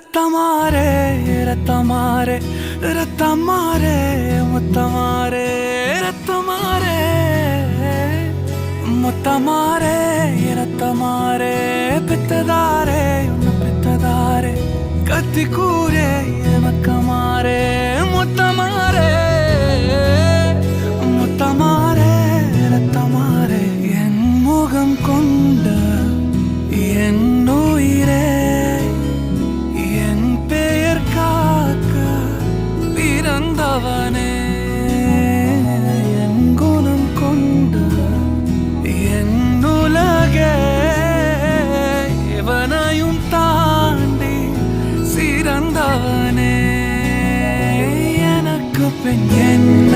ரத்தமாரே ரத்தமாரே ரத்தமாரே முத்தமாரே ரத்தமாரே முத்தமாரே ரத்தமாரே பித்ததாரே பித்ததாரே கத்தி கூரே பிறந்தானே. எனக்கு பெண் என்னை